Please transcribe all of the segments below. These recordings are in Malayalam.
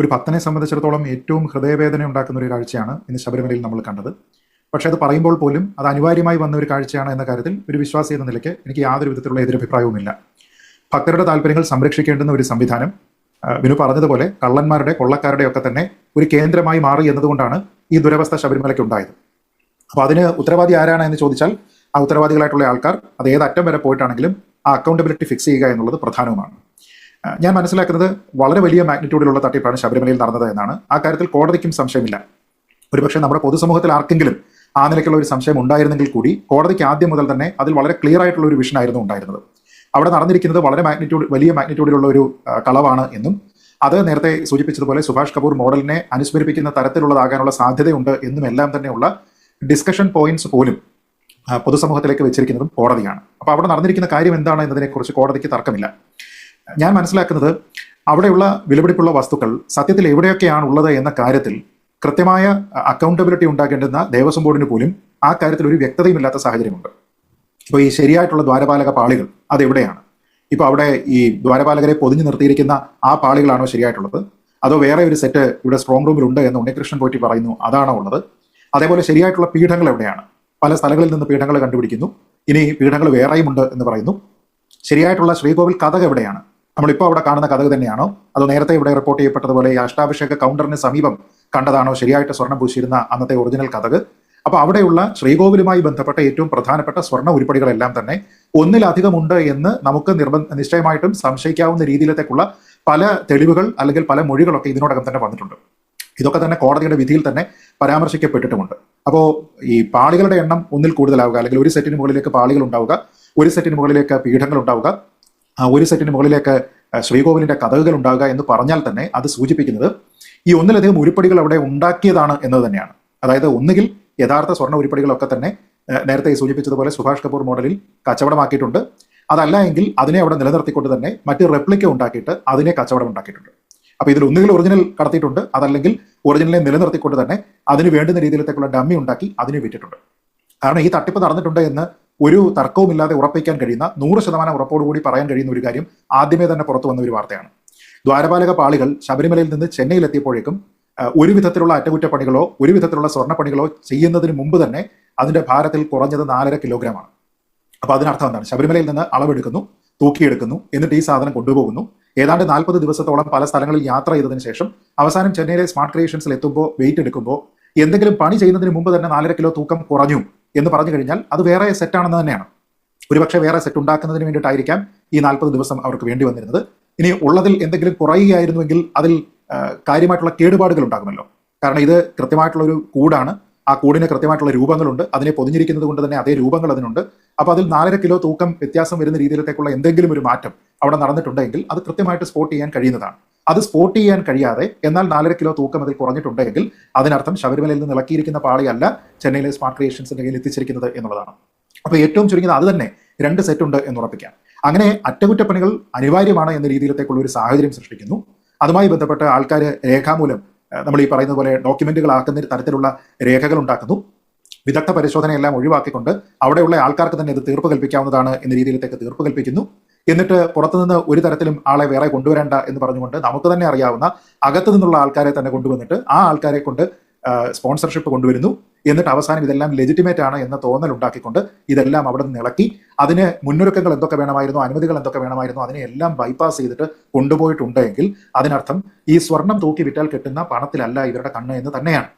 ഒരു ഭക്തനെ സംബന്ധിച്ചിടത്തോളം ഏറ്റവും ഹൃദയവേദന ഉണ്ടാക്കുന്ന ഒരു കാഴ്ചയാണ് ഇന്ന് ശബരിമലയിൽ നമ്മൾ കണ്ടത്. പക്ഷേ അത് പറയുമ്പോൾ പോലും അത് അനിവാര്യമായി വന്ന ഒരു കാഴ്ചയാണ് എന്ന കാര്യത്തിൽ ഒരു വിശ്വാസി എന്ന നിലയ്ക്ക് എനിക്ക് യാതൊരു വിധത്തിലുള്ള എതിരഭിപ്രായവുമില്ല. ഭക്തരുടെ താല്പര്യങ്ങൾ സംരക്ഷിക്കേണ്ടുന്ന ഒരു സംവിധാനം വിനു പറഞ്ഞതുപോലെ കള്ളന്മാരുടെ കൊള്ളക്കാരുടെ ഒക്കെ തന്നെ ഒരു കേന്ദ്രമായി മാറി എന്നതുകൊണ്ടാണ് ഈ ദുരവസ്ഥ ശബരിമലയ്ക്ക് ഉണ്ടായത്. അപ്പോൾ അതിന് ഉത്തരവാദി ആരാണ് എന്ന് ചോദിച്ചാൽ ആ ഉത്തരവാദികളായിട്ടുള്ള ആൾക്കാർ അത് ഏതറ്റം വരെ പോയിട്ടാണെങ്കിലും ആ അക്കൗണ്ടബിലിറ്റി ഫിക്സ് ചെയ്യുക എന്നുള്ളത് പ്രധാനവുമാണ്. ഞാൻ മനസ്സിലാക്കുന്നത് വളരെ വലിയ മാഗ്നിറ്റ്യൂഡിലുള്ള തട്ടിപ്പാണ് ശബരിമലയിൽ നടന്നത് എന്നാണ്. ആ കാര്യത്തിൽ കോടതിക്കും സംശയമില്ല. ഒരുപക്ഷെ നമ്മുടെ പൊതുസമൂഹത്തിൽ ആർക്കെങ്കിലും ആ നിലയ്ക്കുള്ള ഒരു സംശയം ഉണ്ടായിരുന്നെങ്കിൽ കൂടി കോടതിക്ക് ആദ്യം മുതൽ തന്നെ അതിൽ വളരെ ക്ലിയർ ആയിട്ടുള്ള ഒരു വിഷൻ ആയിരുന്നു ഉണ്ടായിരുന്നത്. അവിടെ നടന്നിരിക്കുന്നത് വളരെ മാഗ്നിറ്റ്യൂഡ് വലിയ മാഗ്നിറ്റ്യൂഡിലുള്ള ഒരു കളവാണ് എന്നും അത് നേരത്തെ സൂചിപ്പിച്ചതുപോലെ സുഭാഷ് കപൂർ മോഡലിനെ അനുസ്മരിപ്പിക്കുന്ന തരത്തിലുള്ളതാകാനുള്ള സാധ്യതയുണ്ട് എന്നും എല്ലാം തന്നെയുള്ള ഡിസ്കഷൻ പോയിന്റ്സ് പോലും പൊതുസമൂഹത്തിലേക്ക് വെച്ചിരിക്കുന്നതും കോടതിയാണ്. അപ്പോൾ അവിടെ നടന്നിരിക്കുന്ന കാര്യം എന്താണ് എന്നതിനെക്കുറിച്ച് കോടതിക്ക് തർക്കമില്ല. ഞാൻ മനസ്സിലാക്കുന്നത് അവിടെയുള്ള വിലപിടിപ്പുള്ള വസ്തുക്കൾ സത്യത്തിൽ എവിടെയൊക്കെയാണ് ഉള്ളത് എന്ന കാര്യത്തിൽ കൃത്യമായ അക്കൗണ്ടബിലിറ്റി ഉണ്ടാക്കേണ്ടുന്ന ദേവസ്വം ബോർഡിന് പോലും ആ കാര്യത്തിൽ ഒരു വ്യക്തതയുമില്ലാത്ത സാഹചര്യമുണ്ട്. ഇപ്പോൾ ഈ ശരിയായിട്ടുള്ള ദ്വാരപാലക പാളികൾ അതെവിടെയാണ്? ഇപ്പോൾ അവിടെ ഈ ദ്വാരപാലകരെ പൊതിഞ്ഞു നിർത്തിയിരിക്കുന്ന ആ പാളികളാണോ ശരിയായിട്ടുള്ളത്? അതോ വേറെ ഒരു സെറ്റ് ഇവിടെ സ്ട്രോങ് റൂമിലുണ്ട് എന്ന് ഉണ്ണികൃഷ്ണൻ പോറ്റി പറയുന്നു അതാണോ ഉള്ളത്? അതേപോലെ ശരിയായിട്ടുള്ള പീഠങ്ങൾ എവിടെയാണ്? പല സ്ഥലങ്ങളിൽ നിന്ന് പീഠങ്ങൾ കണ്ടുപിടിക്കുന്നു. ഇനി പീഠങ്ങൾ വേറെയും ഉണ്ട് എന്ന് പറയുന്നു. ശരിയായിട്ടുള്ള ശ്രീകോവിൽ കഥക് എവിടെയാണ്? നമ്മളിപ്പോൾ അവിടെ കാണുന്ന കഥ തന്നെയാണോ? അതോ നേരത്തെ ഇവിടെ റിപ്പോർട്ട് ചെയ്യപ്പെട്ടതുപോലെ ഈ അഷ്ടാഭിഷേക കൗണ്ടറിന് സമീപം കണ്ടതാണോ? ശരിയായിട്ട് സ്വർണം പൂശിയിരുന്ന അന്നത്തെ ഒറിജിനൽ കഥക്. അപ്പോൾ അവിടെയുള്ള ശ്രീകോവിലുമായി ബന്ധപ്പെട്ട ഏറ്റവും പ്രധാനപ്പെട്ട സ്വർണ ഉരുപ്പടികളെല്ലാം തന്നെ ഒന്നിലധികം ഉണ്ട് എന്ന് നമുക്ക് നിർബന്ധ നിശ്ചയമായിട്ടും സംശയിക്കാവുന്ന രീതിയിലത്തേക്കുള്ള പല തെളിവുകൾ അല്ലെങ്കിൽ പല മൊഴികളൊക്കെ ഇതിനോടകം തന്നെ വന്നിട്ടുണ്ട്. ഇതൊക്കെ തന്നെ കോടതിയുടെ വിധിയിൽ തന്നെ പരാമർശിക്കപ്പെട്ടിട്ടുമുണ്ട്. അപ്പോൾ ഈ പാളികളുടെ എണ്ണം ഒന്നിൽ കൂടുതലാവുക അല്ലെങ്കിൽ ഒരു സെറ്റിന് മുകളിലേക്ക് പാളികൾ ഉണ്ടാവുക ഒരു സെറ്റിന് മുകളിലേക്ക് പീഠങ്ങൾ ഉണ്ടാവുക ഒരു സെറ്റിന് മുകളിലേക്ക് ശ്രീകോവിലിന്റെ കഥകൾ ഉണ്ടാകുക എന്ന് പറഞ്ഞാൽ തന്നെ അത് സൂചിപ്പിക്കുന്നത് ഈ ഒന്നിലധികം ഉരുപ്പടികൾ അവിടെ ഉണ്ടാക്കിയതാണ് എന്നത് തന്നെയാണ്. അതായത് ഒന്നുകിൽ യഥാർത്ഥ സ്വർണ ഉരുപ്പടികളൊക്കെ തന്നെ നേരത്തെ സൂചിപ്പിച്ചതുപോലെ സുഭാഷ് കപൂർ മോഡലിൽ കച്ചവടമാക്കിയിട്ടുണ്ട്. അതല്ല എങ്കിൽ അതിനെ അവിടെ നിലനിർത്തിക്കൊണ്ട് തന്നെ മറ്റ് റെപ്ലിക്ക ഉണ്ടാക്കിയിട്ട് അതിനെ കച്ചവടം ഉണ്ടാക്കിയിട്ടുണ്ട് അപ്പൊ ഇതിൽ ഒന്നുകിൽ ഒറിജിനൽ കടത്തിയിട്ടുണ്ട് അതല്ലെങ്കിൽ ഒറിജിനലിനെ നിലനിർത്തിക്കൊണ്ട് തന്നെ അതിന് വേണ്ടുന്ന രീതിയിലത്തേക്കുള്ള ഡമ്മി ഉണ്ടാക്കി അതിന് വിറ്റിട്ടുണ്ട്. കാരണം ഈ തട്ടിപ്പ് നടന്നിട്ടുണ്ട് എന്ന് ഒരു തർക്കവുമില്ലാതെ ഉറപ്പിക്കാൻ കഴിയുന്ന നൂറ് ശതമാനം ഉറപ്പോടുകൂടി പറയാൻ കഴിയുന്ന ഒരു കാര്യം ആദ്യമേ തന്നെ പുറത്തു വന്ന ഒരു വാർത്തയാണ്. ദ്വാരപാലക പാളികൾ ശബരിമലയിൽ നിന്ന് ചെന്നൈയിലെത്തിയപ്പോഴേക്കും എത്തിയപ്പോഴേക്കും ഒരു വിധത്തിലുള്ള അറ്റകുറ്റപ്പണികളോ ഒരു വിധത്തിലുള്ള സ്വർണപ്പണികളോ ചെയ്യുന്നതിന് മുമ്പ് തന്നെ അതിന്റെ ഭാരത്തിൽ കുറഞ്ഞത് നാലര കിലോഗ്രാമാണ്. അപ്പൊ അതിനർത്ഥം എന്താണ്? ശബരിമലയിൽ നിന്ന് അളവെടുക്കുന്നു തൂക്കിയെടുക്കുന്നു എന്നിട്ട് ഈ സാധനം കൊണ്ടുപോകുന്നു. ഏതാണ്ട് നാൽപ്പത് ദിവസത്തോളം പല സ്ഥലങ്ങളിൽ യാത്ര ചെയ്തതിനു ശേഷം അവസാനം ചെന്നൈയിലെ സ്മാർട്ട് ക്രിയേഷൻസിൽ എത്തുമ്പോൾ വെയിറ്റ് എടുക്കുമ്പോൾ എന്തെങ്കിലും പണി ചെയ്യുന്നതിന് മുമ്പ് തന്നെ നാലര കിലോ തൂക്കം കുറഞ്ഞു എന്ന് പറഞ്ഞു കഴിഞ്ഞാൽ അത് വേറെ സെറ്റാണെന്ന് തന്നെയാണ്. ഒരുപക്ഷെ വേറെ സെറ്റ് ഉണ്ടാക്കുന്നതിന് വേണ്ടിയിട്ടായിരിക്കാം ഈ നാൽപ്പത് ദിവസം അവർക്ക് വേണ്ടി വന്നിരുന്നത്. ഇനി ഉള്ളതിൽ എന്തെങ്കിലും കുറയുകയായിരുന്നുവെങ്കിൽ അതിൽ കാര്യമായിട്ടുള്ള കേടുപാടുകൾ ഉണ്ടാകുമല്ലോ. കാരണം ഇത് കൃത്യമായിട്ടുള്ള ഒരു കൂടാണ്. ആ കൂടിന് കൃത്യമായിട്ടുള്ള രൂപങ്ങളുണ്ട്. അതിനെ പൊതിഞ്ഞിരിക്കുന്നത് കൊണ്ട് തന്നെ അതേ രൂപങ്ങൾ അതിനുണ്ട്. അപ്പോൾ അതിൽ നാലര കിലോ തൂക്കം വ്യത്യാസം വരുന്ന രീതിയിലത്തേക്കുള്ള എന്തെങ്കിലും ഒരു മാറ്റം അവിടെ നടന്നിട്ടുണ്ടെങ്കിൽ അത് കൃത്യമായിട്ട് സ്പോട്ട് ചെയ്യാൻ കഴിയുന്നതാണ്. അത് സ്പോട്ട് ചെയ്യാൻ കഴിയാതെ എന്നാൽ നാലര കിലോ തൂക്കം അതിൽ കുറഞ്ഞിട്ടുണ്ടെങ്കിൽ അതിനർത്ഥം ശബരിമലയിൽ നിന്ന് ഇളക്കിയിരിക്കുന്ന പാളിയല്ല ചെന്നൈയിലെ സ്മാർട്ട് ക്രിയേഷൻസിന്റെ കയ്യിൽ എത്തിച്ചിരിക്കുന്നത് എന്നുള്ളതാണ്. അപ്പോൾ ഏറ്റവും ചുരുങ്ങിയത് അത് തന്നെ രണ്ട് സെറ്റ് ഉണ്ട് എന്ന് ഉറപ്പിക്കാം. അങ്ങനെ അറ്റകുറ്റപ്പണികൾ അനിവാര്യമാണ് എന്ന രീതിയിലത്തേക്കുള്ള ഒരു സാഹചര്യം സൃഷ്ടിക്കുന്നു. അതുമായി ബന്ധപ്പെട്ട് ആൾക്കാർ രേഖാമൂലം നമ്മൾ ഈ പറയുന്ന പോലെ ഡോക്യുമെന്റുകൾ ആക്കുന്ന തരത്തിലുള്ള രേഖകൾ ഉണ്ടാക്കുന്നു. വിദഗ്ധ പരിശോധനയെല്ലാം ഒഴിവാക്കിക്കൊണ്ട് അവിടെയുള്ള ആൾക്കാർക്ക് തന്നെ ഇത് തീർപ്പ് കൽപ്പിക്കാവുന്നതാണ് എന്ന രീതിയിലേക്ക് തീർപ്പ് കൽപ്പിക്കുന്നു. എന്നിട്ട് പുറത്തുനിന്ന് ഒരു തരത്തിലും ആളെ വേറെ കൊണ്ടുവരേണ്ട എന്ന് പറഞ്ഞുകൊണ്ട് നമുക്ക് തന്നെ അറിയാവുന്ന അകത്തു നിന്നുള്ള ആൾക്കാരെ തന്നെ കൊണ്ടുവന്നിട്ട് ആ ആൾക്കാരെ കൊണ്ട് സ്പോൺസർഷിപ്പ് കൊണ്ടുവരുന്നു. എന്നിട്ട് അവസാനം ഇതെല്ലാം ലെജിറ്റിമേറ്റ് ആണ് എന്ന തോന്നൽ ഉണ്ടാക്കിക്കൊണ്ട് ഇതെല്ലാം അവിടെ നിന്ന് ഇളക്കി. അതിന് മുന്നൊരുക്കങ്ങൾ എന്തൊക്കെ വേണമായിരുന്നു അനുമതികൾ എന്തൊക്കെ വേണമായിരുന്നു അതിനെല്ലാം ബൈപ്പാസ് ചെയ്തിട്ട് കൊണ്ടുപോയിട്ടുണ്ടെങ്കിൽ അതിനർത്ഥം ഈ സ്വർണം തൂക്കി വിറ്റാൽ കിട്ടുന്ന പണത്തിലല്ല ഇവരുടെ കണ്ണ് എന്ന് തന്നെയാണ്.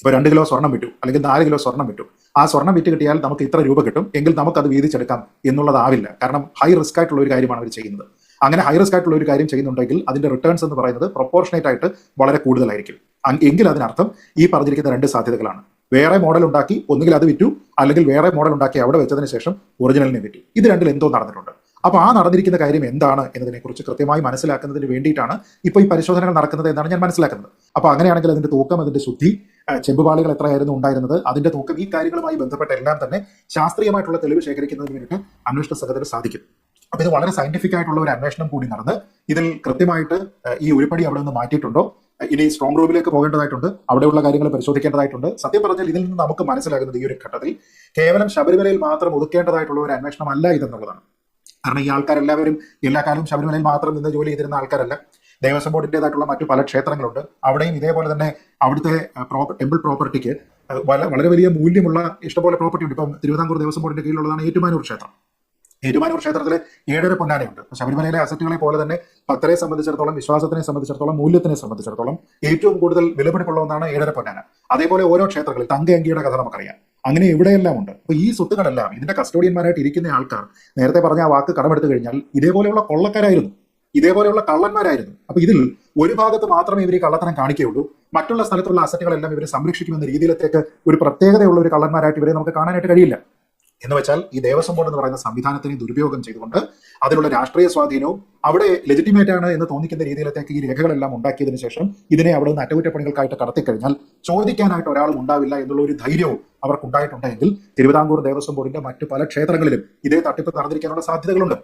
ഇപ്പൊ രണ്ട് കിലോ സ്വർണം വിറ്റു അല്ലെങ്കിൽ നാല് കിലോ സ്വർണം വിറ്റു. ആ സ്വർണം വിറ്റ് കിട്ടിയാൽ നമുക്ക് ഇത്ര രൂപ കിട്ടും എങ്കിൽ നമുക്ക് അത് വീതിച്ചെടുക്കാം എന്നുള്ളതാവില്ല. കാരണം ഹൈ റിസ്ക് ആയിട്ടുള്ള ഒരു കാര്യമാണ് അവർ ചെയ്യുന്നത്. അങ്ങനെ ഹൈ റിസ്ക് ആയിട്ടുള്ള ഒരു കാര്യം ചെയ്യുന്നുണ്ടെങ്കിൽ അതിന്റെ റിട്ടേൺസ് എന്ന് പറയുന്നത് പ്രൊപ്പോർഷനേറ്റ് ആയിട്ട് വളരെ കൂടുതലായിരിക്കും. എങ്കിൽ അതിനർത്ഥം ഈ പറഞ്ഞിരിക്കുന്ന രണ്ട് സാധ്യതകളാണ്. വേറെ മോഡൽ ഉണ്ടാക്കി ഒന്നുകിൽ അത് വിറ്റു അല്ലെങ്കിൽ വേറെ മോഡൽ ഉണ്ടാക്കി അവിടെ വെച്ചതിന് ശേഷം ഒറിജിനലിനെ വിറ്റു. ഇത് രണ്ടിൽ എന്തോ നടന്നിട്ടുണ്ട്. അപ്പൊ ആ നടന്നിരിക്കുന്ന കാര്യം എന്താണ് എന്നതിനെക്കുറിച്ച് കൃത്യമായി മനസ്സിലാക്കുന്നതിന് വേണ്ടിയിട്ടാണ് ഇപ്പൊ ഈ പരിശോധനകൾ നടക്കുന്നത് എന്നാണ് ഞാൻ മനസ്സിലാക്കുന്നത്. അപ്പൊ അങ്ങനെയാണെങ്കിൽ അതിന്റെ തൂക്കം അതിന്റെ ശുദ്ധി ചെമ്പുപാളികൾ എത്രയായിരുന്നു ഉണ്ടായിരുന്നത് അതിന്റെ തൂക്കം ഈ കാര്യങ്ങളുമായി ബന്ധപ്പെട്ട എല്ലാം തന്നെ ശാസ്ത്രീയമായിട്ടുള്ള തെളിവ് ശേഖരിക്കുന്നതിന് വേണ്ടിയിട്ട് അന്വേഷണ സംഘത്തിന് സാധിക്കും. അപ്പൊ ഇത് വളരെ സയന്റിഫിക് ആയിട്ടുള്ള ഒരു അന്വേഷണം കൂടി നടന്ന് ഇതിൽ കൃത്യമായിട്ട് ഈ ഉരുപ്പടി അവിടെ നിന്ന് മാറ്റിയിട്ടുണ്ടോ? ഇനി സ്ട്രോങ് റൂമിലേക്ക് പോകേണ്ടതായിട്ടുണ്ട്. അവിടെയുള്ള കാര്യങ്ങൾ പരിശോധിക്കേണ്ടതായിട്ടുണ്ട്. സത്യം പറഞ്ഞാൽ ഇതിൽ നിന്ന് നമുക്ക് മനസ്സിലാകുന്നത് ഈ ഒരു ഘട്ടത്തിൽ കേവലം ശബരിമലയിൽ മാത്രം ഒതുക്കേണ്ടതായിട്ടുള്ള ഒരു അന്വേഷണമല്ല ഇതെന്നുള്ളതാണ്. കാരണം ഈ ആൾക്കാരെല്ലാവരും എല്ലാ കാലവും ശബരിമലയിൽ മാത്രം നിന്ന് ജോലി ചെയ്തിരുന്ന ആൾക്കാരല്ല. ദേവസ്വം ബോർഡിന്റെതായിട്ടുള്ള മറ്റു പല ക്ഷേത്രങ്ങളുണ്ട്. അവിടെയും ഇതേപോലെ തന്നെ അവിടുത്തെ ടെമ്പിൾ പ്രോപ്പർട്ടിക്ക് വളരെ വലിയ മൂല്യമുള്ള ഇഷ്ടപോലെ പ്രോപ്പർട്ടി ഉണ്ട്. ഇപ്പം തിരുവിതാംകൂർ ദേവസ്വം ബോർഡിന്റെ കീഴിലുള്ളതാണ് ഏറ്റുമാനൂർ ക്ഷേത്രം. ഏറ്റുമാനൂർ ക്ഷേത്രത്തിലെ ഏഴര പൊന്നാനയുണ്ട് ശബരിമലയിലെ അസറ്റുകളെ പോലെ തന്നെ ഭക്തരെ സംബന്ധിച്ചിടത്തോളം വിശ്വാസത്തിനെ സംബന്ധിച്ചിടത്തോളം മൂല്യത്തിനെ സംബന്ധിച്ചിടത്തോളം ഏറ്റവും കൂടുതൽ വിലപിടിപ്പുള്ള ഒന്നാണ് ഏഴര പൊന്നാന. അതേപോലെ ഓരോ ക്ഷേത്രങ്ങളിൽ തങ്കയങ്കിയുടെ കഥ നമുക്കറിയാം. അങ്ങനെ ഇവിടെയെല്ലാം ഉണ്ട്. അപ്പൊ ഈ സ്വത്തുക്കളെല്ലാം ഇതിന്റെ കസ്റ്റോഡിയന്മാരായിട്ട് ഇരിക്കുന്ന ആൾക്കാർ നേരത്തെ പറഞ്ഞ ആ വാക്ക് കടമെടുത്തു കഴിഞ്ഞാൽ ഇതേപോലെയുള്ള കൊള്ളക്കാരായിരുന്നു. ഇതേപോലെയുള്ള കള്ളന്മാരായിരുന്നു. അപ്പൊ ഇതിൽ ഒരു ഭാഗത്ത് മാത്രമേ ഇവർ കള്ളത്തരം കാണിക്കുകയുള്ളൂ. മറ്റുള്ള സ്ഥലത്തുള്ള അസറ്റുകളെല്ലാം ഇവരെ സംരക്ഷിക്കുമെന്ന രീതിയിലത്തേക്ക് ഒരു പ്രത്യേകതയുള്ള ഒരു കള്ളന്മാരായിട്ട് ഇവരെ നമുക്ക് കാണാനായിട്ട് കഴിയില്ല. എന്ന് വെച്ചാൽ ഈ ദേവസ്വം ബോർഡ് എന്ന് പറയുന്ന സംവിധാനത്തിനെ ദുരുപയോഗം ചെയ്തുകൊണ്ട് അതിലുള്ള രാഷ്ട്രീയ സ്വാധീനവും അവിടെ ലെജിറ്റിമേറ്റ് ആണ് എന്ന് തോന്നിക്കുന്ന രീതിയിലത്തേക്ക് ഈ രേഖകളെല്ലാം ഉണ്ടാക്കിയതിനു ശേഷം ഇതിനെ അവിടെ നിന്ന് അറ്റകുറ്റപ്പണികൾക്കായിട്ട് കടത്തിക്കഴിഞ്ഞാൽ ചോദിക്കാനായിട്ട് ഒരാളും ഉണ്ടാവില്ല എന്നുള്ള ഒരു ധൈര്യവും അവർക്കുണ്ടായിട്ടുണ്ടെങ്കിൽ തിരുവിതാംകൂർ ദേവസ്വം ബോർഡിന്റെ മറ്റു പല ക്ഷേത്രങ്ങളിലും ഇതേ തട്ടിപ്പ് നടന്നിരിക്കാനുള്ള സാധ്യതകളുണ്ട്.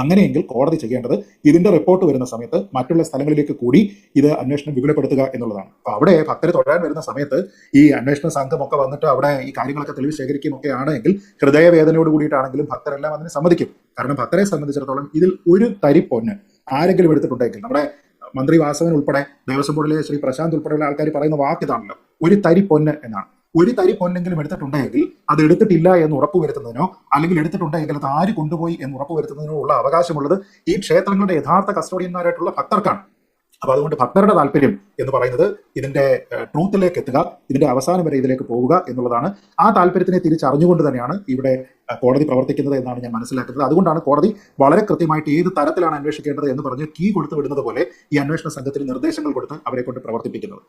അങ്ങനെയെങ്കിൽ കോടതി ചെയ്യേണ്ടത് ഇതിന്റെ റിപ്പോർട്ട് വരുന്ന സമയത്ത് മറ്റുള്ള സ്ഥലങ്ങളിലേക്ക് കൂടി ഇത് അന്വേഷണം വിപുലപ്പെടുത്തുക എന്നുള്ളതാണ്. അപ്പൊ അവിടെ ഭക്തർ തൊഴാൻ വരുന്ന സമയത്ത് ഈ അന്വേഷണ സംഘമൊക്കെ വന്നിട്ട് അവിടെ ഈ കാര്യങ്ങളൊക്കെ തെളിവ് ശേഖരിക്കുകയും ഒക്കെ ആണെങ്കിൽ ഹൃദയവേദനയോട് കൂടിയിട്ടാണെങ്കിലും ഭക്തരെല്ലാം അതിനെ സമ്മതിക്കും. കാരണം ഭക്തരെ സംബന്ധിച്ചിടത്തോളം ഇതിൽ ഒരു തരി പൊന്ന് ആരെങ്കിലും എടുത്തിട്ടുണ്ടെങ്കിൽ നമ്മുടെ മന്ത്രി വാസവൻ ഉൾപ്പെടെ ദേവസ്വം ബോർഡിലെ ശ്രീ പ്രശാന്ത് ഉൾപ്പെടെയുള്ള ആൾക്കാർ പറയുന്ന വാക്ക് ഇതാണല്ലോ. ഒരു തരി പൊന്ന് എന്നാണ്. ഒരു തരി പൊന്നെങ്കിലും എടുത്തിട്ടുണ്ടെങ്കിൽ അത് എടുത്തിട്ടില്ല എന്ന് ഉറപ്പുവരുത്തുന്നതിനോ അല്ലെങ്കിൽ എടുത്തിട്ടുണ്ടെങ്കിൽ അത് ആര് കൊണ്ടുപോയി എന്ന് ഉറപ്പുവരുത്തുന്നതിനോ ഉള്ള അവകാശമുള്ളത് ഈ ക്ഷേത്രങ്ങളുടെ യഥാർത്ഥ കസ്റ്റോഡിയന്മാരായിട്ടുള്ള ഭക്തർക്കാണ്. അപ്പൊ അതുകൊണ്ട് ഭക്തരുടെ താല്പര്യം എന്ന് പറയുന്നത് ഇതിന്റെ ട്രൂത്തിലേക്ക് എത്തുക ഇതിന്റെ അവസാനം വരെ ഇതിലേക്ക് പോവുക എന്നുള്ളതാണ്. ആ താല്പര്യത്തിനെ തിരിച്ചറിഞ്ഞുകൊണ്ട് തന്നെയാണ് ഇവിടെ കോടതി പ്രവർത്തിക്കുന്നത് എന്നാണ് ഞാൻ മനസ്സിലാക്കുന്നത്. അതുകൊണ്ടാണ് കോടതി വളരെ കൃത്യമായിട്ട് ഏത് തരത്തിലാണ് അന്വേഷിക്കേണ്ടത് എന്ന് പറഞ്ഞ് കീ കൊടുത്തു വിടുന്നത് പോലെ ഈ അന്വേഷണ സംഘത്തിന് നിർദ്ദേശങ്ങൾ കൊടുത്ത് അവരെ കൊണ്ട് പ്രവർത്തിപ്പിക്കുന്നത്.